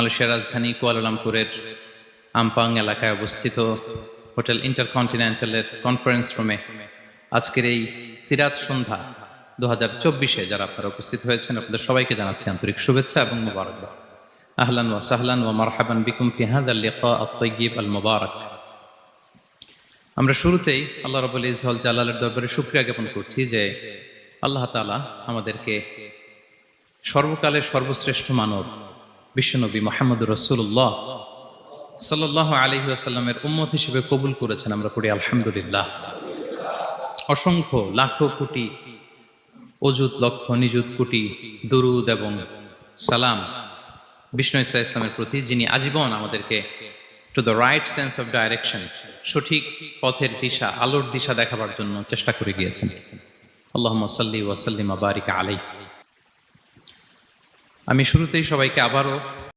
মালয়েশিয়ার রাজধানী কুয়ালালামপুরের আমপাং এলাকায় অবস্থিত হোটেল ইন্টারকন্টিনেন্টালের কনফারেন্স রুমে আজকের এই সিরাজ সন্ধ্যা দু হাজার চব্বিশে যারা আপনারা উপস্থিত হয়েছেন, আপনাদের সবাইকে জানাচ্ছি আন্তরিক শুভেচ্ছা এবং মুবারকবাদ। আহলান ওয়া সাহলান ওয়া মারহাবান বিকুম ফি হাযা লিকা আত-তাইয়্যিব আল মুবারক আমরা শুরুতেই আল্লাহ রাব্বুল ইজ্জত জালালের দরবারে শুকরিয়া জ্ঞাপন করছি যে আল্লাহ তাআলা আমাদেরকে সর্বকালের সর্বশ্রেষ্ঠ মানব বিশ্বনবী মোহাম্মদ রসুল্লাহ সাল্লাহ আলহি আসাল্লামের উম্মত হিসেবে কবুল করেছেন আমরা পড়ি আলহামদুলিল্লাহ। অসংখ্য লাখো কোটি অজুত লক্ষ, নিযুত কোটি দরুদ এবং সালাম বিষ্ণু ইসা ইসলামের প্রতি, যিনি আজীবন আমাদেরকে to the right sense of direction সঠিক পথের দিশা, আলোর দিশা দেখাবার জন্য চেষ্টা করে গিয়েছেন। আল্লাহ সাল্লি ওয়াসাল্লিম আবারিক আলাই আমি শুরুতেই সবাইকে আবারও